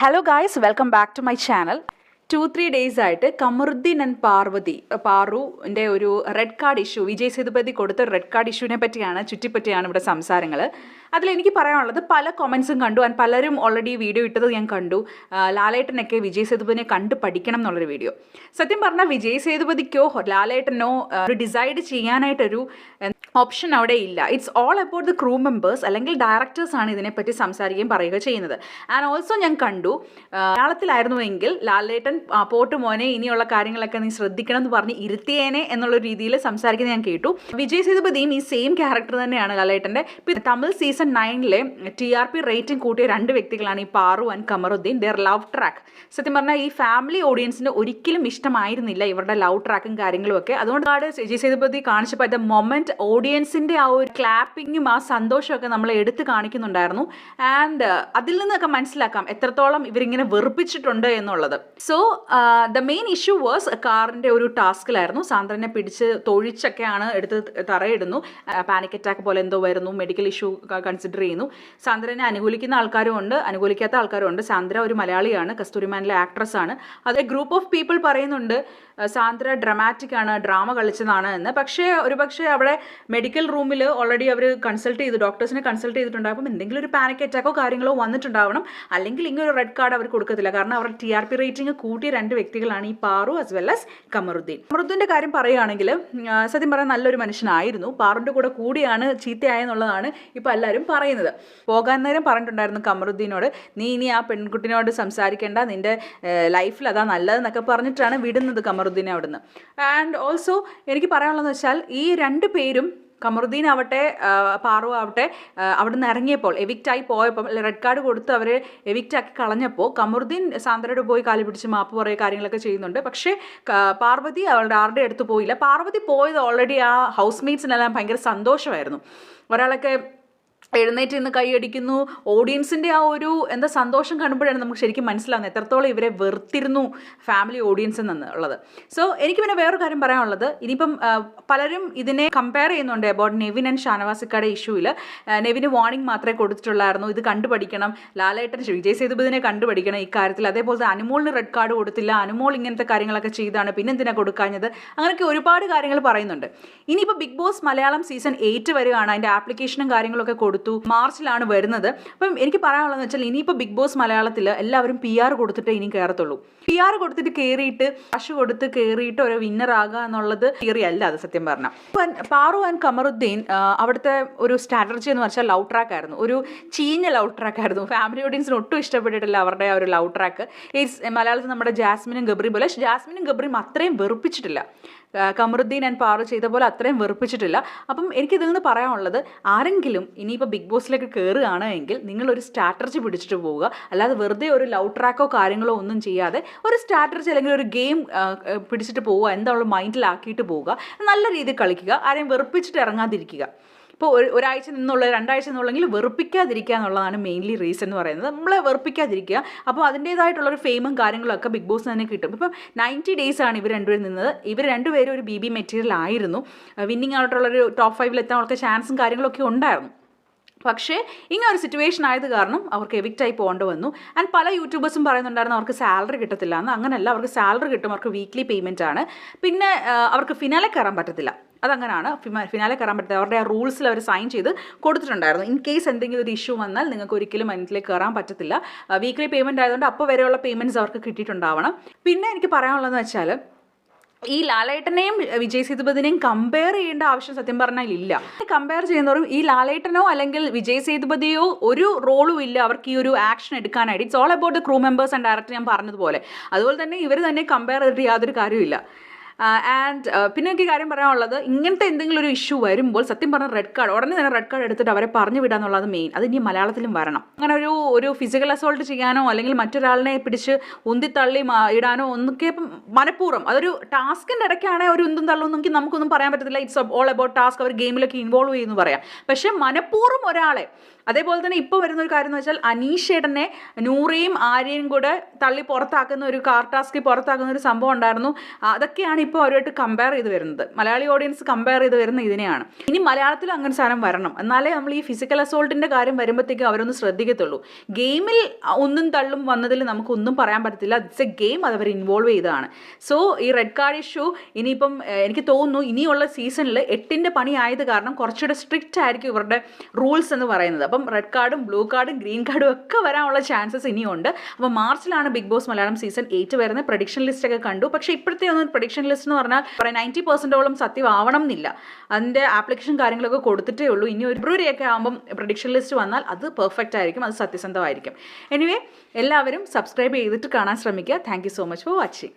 Hello guys welcome back to my channel two three days ആയിട്ട് Kamaruddin and Parvathi പാറുവിന്റെ ഒരു red card issue Vijay Sethupathi കൊടുത്ത red card ഇഷ്യൂവിനെ പറ്റിയാണ് ചുറ്റിപ്പറ്റിയാണ് ഇവിടെ സംസാരങ്ങൾ അതിൽ എനിക്ക് പറയാനുള്ളത് പല കൊമൻസും കണ്ടു. ആൻഡ് പലരും ഓൾറെഡി വീഡിയോ ഇട്ടത് ഞാൻ കണ്ടു. ലാലേട്ടനൊക്കെ വിജയ് സേതുപതിനെ കണ്ട് പഠിക്കണം എന്നുള്ളൊരു വീഡിയോ സത്യം പറഞ്ഞാൽ വിജയ് സേതുപതിക്കോ ലാലേട്ടനോ ഒരു ഡിസൈഡ് ചെയ്യാനായിട്ടൊരു ഓപ്ഷൻ അവിടെ ഇല്ല. It's all about the crew members അല്ലെങ്കിൽ ഡയറക്ടേഴ്സ് ആണ് ഇതിനെപ്പറ്റി സംസാരിക്കുകയും പറയുക ചെയ്യുന്നത്. ആൻഡ് ഓൾസോ ഞാൻ കണ്ടു മലയാളത്തിലായിരുന്നുവെങ്കിൽ ലാലേട്ടൻ പോട്ട് മോനെ ഇനിയുള്ള കാര്യങ്ങളൊക്കെ നീ ശ്രദ്ധിക്കണം എന്ന് പറഞ്ഞ് ഇരുത്തിയേനെ എന്നുള്ള രീതിയിൽ സംസാരിക്കുന്നത് ഞാൻ കേട്ടു. വിജയ് സേതുപതിയും ഈ സെയിം ക്യാരക്ടർ തന്നെയാണ് ലാലേട്ടന്റെ. തമിഴ് സീസൺ നയനിലെ ടി ആർ പി റേറ്റിംഗ് കൂട്ടിയ രണ്ട് വ്യക്തികളാണ് ഈ Paru and Kamaruddin. Their love track സത്യം പറഞ്ഞാൽ ഈ ഫാമിലി ഓഡിയൻസിന് ഒരിക്കലും ഇഷ്ടമായിരുന്നില്ല ഇവരുടെ ലവ് ട്രാക്കും കാര്യങ്ങളും ഒക്കെ. അതുകൊണ്ടാണ് വിജയ് സേതുപതി കാണിച്ചപ്പോൾ ദ മൊമെന്റ് ഓഡിയൻസിന്റെ ആ ഒരു ക്ലാപ്പിങ്ങും ആ സന്തോഷമൊക്കെ നമ്മൾ എടുത്ത് കാണിക്കുന്നുണ്ടായിരുന്നു. ആൻഡ് അതിൽ നിന്നൊക്കെ മനസ്സിലാക്കാം എത്രത്തോളം ഇവരിങ്ങനെ വെറുപ്പിച്ചിട്ടുണ്ട് എന്നുള്ളത്. So the main issue was കാറിന്റെ ഒരു ടാസ്കിലായിരുന്നു സാന്ദ്രനെ പിടിച്ച് തൊഴിച്ചൊക്കെയാണ് എടുത്ത് തറയിടുന്നു. പാനിക് അറ്റാക്ക് പോലെ എന്തോ വരുന്നു. മെഡിക്കൽ ഇഷ്യൂ കൺസിഡർ ചെയ്യുന്നു. സാന്ദ്രനെ അനുകൂലിക്കുന്ന ആൾക്കാരും ഉണ്ട്. അനുകൂലിക്കാത്ത ആൾക്കാരും ഉണ്ട്. സാന്ദ്ര ഒരു മലയാളിയാണ്. കസ്തൂരിമാനിലെ ആക്ട്രസ് ആണ്. അതേ ഗ്രൂപ്പ് ഓഫ് പീപ്പിൾ പറയുന്നുണ്ട് സാന്ദ്ര ഡ്രമാറ്റിക് ആണ്. ഡ്രാമ കളിച്ചതാണ് എന്ന്. പക്ഷേ ഒരു പക്ഷേ അവിടെ മെഡിക്കൽ റൂമിൽ ഓൾറെഡി അവർ കൺസൾട്ട് ചെയ്തു ഡോക്ടേഴ്സിനെ കൺസൾട്ട് ചെയ്തിട്ടുണ്ടാകും എന്തെങ്കിലും ഒരു പാനിക് അറ്റാക്കോ കാര്യങ്ങളോ വന്നിട്ടുണ്ടാവണം. അല്ലെങ്കിൽ ഇങ്ങനെ ഒരു റെഡ് കാർഡ് അവർ കൊടുക്കത്തില്ല. കാരണം അവർ ടി ആർ പി റേറ്റിംഗ് കൂട്ടിയ രണ്ട് വ്യക്തികളാണ് ഈ Paru as well as Kamaruddin. കമറുദ്ദീന്റെ കാര്യം പറയുകയാണെങ്കിൽ സത്യം പറയാൻ നല്ലൊരു മനുഷ്യനായിരുന്നു. പാറുന്റെ കൂടെ കൂടിയാണ് ചീത്തയായെന്നുള്ളതാണ് ഇപ്പോൾ എല്ലാവരും പറയുന്നത്. പോകാൻ നേരം പറഞ്ഞിട്ടുണ്ടായിരുന്നു കമറുദ്ദീനോട് നീ ഇനി ആ പെൺകുട്ടിനോട് സംസാരിക്കേണ്ട. നിന്റെ ലൈഫിൽ അതാ നല്ലതെന്നൊക്കെ പറഞ്ഞിട്ടാണ് വിടുന്നത് കമറുദ്ദീനെ അവിടുന്ന്. ആൻഡ് ഓൾസോ എനിക്ക് പറയാനുള്ളതെന്ന് വെച്ചാൽ ഈ രണ്ട് പേരും കമറുദ്ദീൻ ആവട്ടെ പാറു ആവട്ടെ അവിടെ നിന്ന് ഇറങ്ങിയപ്പോൾ എവിക്റ്റായി പോയപ്പോൾ റെഡ് കാർഡ് കൊടുത്ത് അവരെ എവിക്റ്റാക്കി കളഞ്ഞപ്പോൾ കമറുദ്ദീൻ സാന്ദ്രയുടെ പോയി കാലി പിടിച്ച് മാപ്പ് പറയുക കാര്യങ്ങളൊക്കെ ചെയ്യുന്നുണ്ട്. പക്ഷേ പാർവതി അവളുടെ ആരുടെ അടുത്ത് പോയില്ല. പാർവതി പോയത് ഓൾറെഡി ആ ഹൗസ് മേറ്റ്സിനെല്ലാം ഭയങ്കര സന്തോഷമായിരുന്നു. ഒരാളൊക്കെ എഴുന്നേറ്റ് നിന്ന് കൈയടിക്കുന്നു ഓഡിയൻസിന്റെ ആ ഒരു എന്താ സന്തോഷം കാണുമ്പോഴാണ് നമുക്ക് ശരിക്കും മനസ്സിലാവുന്നത്. എത്രത്തോളം ഇവരെ വെറുത്തിരുന്നു ഫാമിലി ഓഡിയൻസ് എന്നുള്ളത് സോ എനിക്ക് പിന്നെ വേറൊരു കാര്യം പറയാനുള്ളത്. ഇനിയിപ്പം പലരും ഇതിനെ കമ്പയർ ചെയ്യുന്നുണ്ട് അബൌട്ട് നെവിൻ ആൻഡ് ഷാനവാസിക്കയുടെ ഇഷ്യൂവിൽ നെവിന് വാർണിംഗ് മാത്രമേ കൊടുത്തിട്ടുള്ളായിരുന്നു. ഇത് കണ്ടുപഠിക്കണം. ലാലേട്ടൻ വിജയ് സേതുപതിനെ കണ്ടുപഠിക്കണം ഇക്കാര്യത്തിൽ അതേപോലെ അനുമോളിന് റെഡ് കാർഡ് കൊടുത്തില്ല. അനുമോൾ ഇങ്ങനത്തെ കാര്യങ്ങളൊക്കെ ചെയ്താണ്. പിന്നെ എന്തിനാ കൊടുക്കാഞ്ഞത്? അങ്ങനെയൊക്കെ ഒരുപാട് കാര്യങ്ങൾ പറയുന്നുണ്ട്. ഇനിയിപ്പോൾ big boss Malayalam season eight വരികയാണ് അതിന്റെ ആപ്ലിക്കേഷനും കാര്യങ്ങളൊക്കെ കൊടുത്തു മാർച്ചിലാണ് വരുന്നത്. അപ്പം എനിക്ക് പറയാനുള്ളതെന്ന് വെച്ചാൽ ഇനിയിപ്പോൾ ബിഗ് ബോസ് മലയാളത്തിൽ എല്ലാവരും പി ആർ കൊടുത്തിട്ടേ ഇനി കയറത്തുള്ളൂ പി ആർ കൊടുത്തിട്ട് കയറിയിട്ട് കാശ് കൊടുത്ത് കയറിയിട്ട് ഒരു വിന്നർ ആകുക എന്നുള്ളത് തിയറി അല്ല അത് സത്യം പറഞ്ഞാൽ ഇപ്പം പാറു ആൻഡ് കമറുദ്ദീൻ അവിടുത്തെ ഒരു സ്ട്രാറ്റജി എന്ന് വെച്ചാൽ ലവ് ട്രാക്ക് ആയിരുന്നു. ഒരു ചീഞ്ഞ ലവ് ട്രാക്ക് ആയിരുന്നു. ഫാമിലി ഓഡിയൻസിന് ഒട്ടും ഇഷ്ടപ്പെട്ടിട്ടില്ല അവരുടെ ആ ഒരു ലവ് ട്രാക്ക് മലയാളത്തിൽ നമ്മുടെ ജാസ്മിനും ഗബ്രിയും പോലെ ജാസ്മിനും ഗബ്രിയും അത്രയും വെറുപ്പിച്ചിട്ടില്ല. കമറുദ്ദീൻ ആൻഡ് പാറു ചെയ്ത പോലെ അത്രയും വെറുപ്പിച്ചിട്ടില്ല. അപ്പം എനിക്കിതിൽ നിന്ന് പറയാനുള്ളത് ആരെങ്കിലും ഇനിയിപ്പോൾ ബിഗ് ബോസിലേക്ക് കയറുകയാണ് എങ്കിൽ നിങ്ങളൊരു സ്ട്രാറ്റജി പിടിച്ചിട്ട് പോവുക. അല്ലാതെ വെറുതെ ഒരു ലവ് ട്രാക്കോ കാര്യങ്ങളോ ഒന്നും ചെയ്യാതെ ഒരു സ്ട്രാറ്റജി അല്ലെങ്കിൽ ഒരു ഗെയിം പിടിച്ചിട്ട് പോവുക. എന്താണുള്ള മൈൻഡിലാക്കിയിട്ട് പോവുക. നല്ല രീതിയിൽ കളിക്കുക. ആരെയും വെറുപ്പിച്ചിട്ട് ഇറങ്ങാതിരിക്കുക. ഇപ്പോൾ ഒരു ഒരാഴ്ച നിന്നുള്ള രണ്ടാഴ്ച നിന്നുള്ളെങ്കിൽ വെറുപ്പിക്കാതിരിക്കുക എന്നുള്ളതാണ് മെയിൻലി റീസൺ എന്ന് പറയുന്നത്. നമ്മളെ വെറുപ്പിക്കാതിരിക്കുക. അപ്പോൾ അതിന്റേതായിട്ടുള്ളൊരു ഫെയിമും കാര്യങ്ങളൊക്കെ ബിഗ് ബോസ് തന്നെ കിട്ടും. ഇപ്പം നയന്റി ഡേയ്സ് ആണ് ഇവർ രണ്ടുപേരും നിന്നത്. ഇവർ രണ്ടുപേരും ഒരു ബി ബി മെറ്റീരിയൽ ആയിരുന്നു. വിന്നിങ് ആയിട്ടുള്ളൊരു ടോപ്പ് ഫൈവിൽ എത്താനുള്ള ചാൻസും കാര്യങ്ങളൊക്കെ ഉണ്ടായിരുന്നു. പക്ഷേ ഇങ്ങനെ ഒരു സിറ്റുവേഷൻ ആയത് കാരണം അവർക്ക് എവിക്റ്റായി പോകേണ്ടി വന്നു. ആൻഡ് പല യൂട്യൂബേഴ്സും പറയുന്നുണ്ടായിരുന്നു അവർക്ക് സാലറി കിട്ടത്തില്ല എന്ന്. അങ്ങനെയല്ല അവർക്ക് സാലറി കിട്ടും. അവർക്ക് വീക്ക്ലി പേയ്മെന്റ് ആണ്. പിന്നെ അവർക്ക് ഫിനാലെ കയറാൻ പറ്റത്തില്ല. അതങ്ങനെയാണ് ഫിനാലെ കയറാൻ പറ്റത്തില്ല അവരുടെ ആ റൂൾസിൽ അവർ സൈൻ ചെയ്ത് കൊടുത്തിട്ടുണ്ടായിരുന്നു. ഇൻ കേസ് എന്തെങ്കിലും ഒരു ഇഷ്യൂ വന്നാൽ നിങ്ങൾക്ക് ഒരിക്കലും അതിലേക്ക് കയറാൻ പറ്റത്തില്ല. വീക്ക്ലി പേയ്മെന്റ് ആയതുകൊണ്ട് അപ്പോൾ വരെയുള്ള പേയ്മെന്റ്സ് അവർക്ക് കിട്ടിയിട്ടുണ്ടാവണം. പിന്നെ എനിക്ക് പറയാനുള്ളതെന്ന് വെച്ചാൽ ഈ ലാലേട്ടനെയും വിജയ് സേതുപതിനെയും കമ്പയർ ചെയ്യേണ്ട ആവശ്യം സത്യം പറഞ്ഞാൽ ഇല്ല. കമ്പയർ ചെയ്യുന്നവരും ഈ ലാലേട്ടനോ അല്ലെങ്കിൽ വിജയ് സേതുപതിയോ ഒരു റോളും ഇല്ല. അവർക്ക് ഈ ഒരു ആക്ഷൻ എടുക്കാനായിട്ട്. It's all about the crew members and director ഞാൻ പറഞ്ഞതുപോലെ. അതുപോലെ തന്നെ ഇവർ തന്നെ കമ്പയർ ചെയ്തിട്ട് യാതൊരു കാര്യമില്ല ആൻഡ് പിന്നെ എനിക്ക് കാര്യം പറയാനുള്ളത് ഇങ്ങനത്തെ എന്തെങ്കിലും ഒരു ഇഷ്യൂ വരുമ്പോൾ സത്യം പറഞ്ഞാൽ റെഡ് കാർഡ് ഉടനെ തന്നെ റെഡ് കാർഡ് എടുത്തിട്ട് അവരെ പറഞ്ഞു വിടുക എന്നുള്ളത് മെയിൻ അത് ഇനി മലയാളത്തിലും വരണം. അങ്ങനെ ഒരു ഒരു ഫിസിക്കൽ അസോൾട്ട് ചെയ്യാനോ അല്ലെങ്കിൽ മറ്റൊരാളിനെ പിടിച്ച് ഉന്തിത്തള്ളി ഇടാനോ ഒന്നൊക്കെ മനഃപൂർവം അതൊരു ടാസ്കിന്റെ ഇടയ്ക്കാണെങ്കിൽ ഒരു ഉന്തും തള്ളും എന്നെങ്കിൽ നമുക്കൊന്നും പറയാൻ പറ്റത്തില്ല. ഇറ്റ്സ് ഓൾ അബൌട്ട് ടാസ്ക് അവർ ഗെയിമിലൊക്കെ ഇൻവോൾവ് ചെയ്യുന്നു പറയാം. പക്ഷേ മനഃപൂർവം ഒരാളെ അതേപോലെ തന്നെ ഇപ്പോൾ വരുന്ന ഒരു കാര്യം എന്ന് വെച്ചാൽ അനീഷേട്ടനെ നൂറയും ആര്യയും കൂടെ തള്ളി പുറത്താക്കുന്ന ഒരു കാർ ടാസ്ക് പുറത്താക്കുന്ന ഒരു സംഭവം ഉണ്ടായിരുന്നു. അതൊക്കെയാണ് ഇപ്പോൾ അവരുമായിട്ട് കമ്പയർ ചെയ്ത് വരുന്നത്. മലയാളി ഓഡിയൻസ് കമ്പയർ ചെയ്ത് വരുന്ന ഇതിനെയാണ്. ഇനി മലയാളത്തിൽ അങ്ങനെ സാധനം വരണം. എന്നാലേ നമ്മൾ ഈ ഫിസിക്കൽ അസോൾട്ടിന്റെ കാര്യം വരുമ്പോഴത്തേക്കും അവരൊന്ന് ശ്രദ്ധിക്കത്തുള്ളൂ. ഗെയിമിൽ ഒന്നും തള്ളും വന്നതിൽ നമുക്കൊന്നും പറയാൻ പറ്റത്തില്ല. ഇറ്റ്സ് എ ഗെയിം അത് അവർ ഇൻവോൾവ് ചെയ്തതാണ്. സോ ഈ റെഡ് കാർഡ് ഇഷ്യൂ ഇനിയിപ്പം എനിക്ക് തോന്നുന്നു ഇനിയുള്ള സീസണിൽ എട്ടിന്റെ പണി ആയത് കാരണം കുറച്ചുകൂടെ സ്ട്രിക്റ്റ് ആയിരിക്കും ഇവരുടെ റൂൾസ് എന്ന് പറയുന്നത്. അപ്പം റെഡ് കാർഡും ബ്ലൂ കാർഡും ഗ്രീൻ കാർഡും ഒക്കെ വരാനുള്ള ചാൻസസ് ഇനിയുണ്ട്. അപ്പോൾ മാർച്ചിലാണ് big boss Malayalam season eight വരുന്നത്. പ്രഡിക്ഷൻ ലിസ്റ്റ് ഒക്കെ കണ്ടു. പക്ഷേ ഇപ്പോഴത്തെ ഒന്നും പ്രഡിക്ഷൻ ലിസ്റ്റ് എന്ന് പറഞ്ഞാൽ നയന്റി പെർസെന്റോളം സത്യമാവണം എന്നില്ല അതിന്റെ ആപ്ലിക്കേഷൻ കാര്യങ്ങളൊക്കെ കൊടുത്തിട്ടേ ഉള്ളൂ. ഇനി ഒരു ഫെബ്രുവരിയൊക്കെ ആകുമ്പം പ്രഡിക്ഷൻ ലിസ്റ്റ് വന്നാൽ അത് പെർഫെക്റ്റ് ആയിരിക്കും അത് സത്യസന്ധമായിരിക്കും. എനിവേ എല്ലാവരും സബ്സ്ക്രൈബ് ചെയ്തിട്ട് കാണാൻ ശ്രമിക്കുക. Thank so much for watching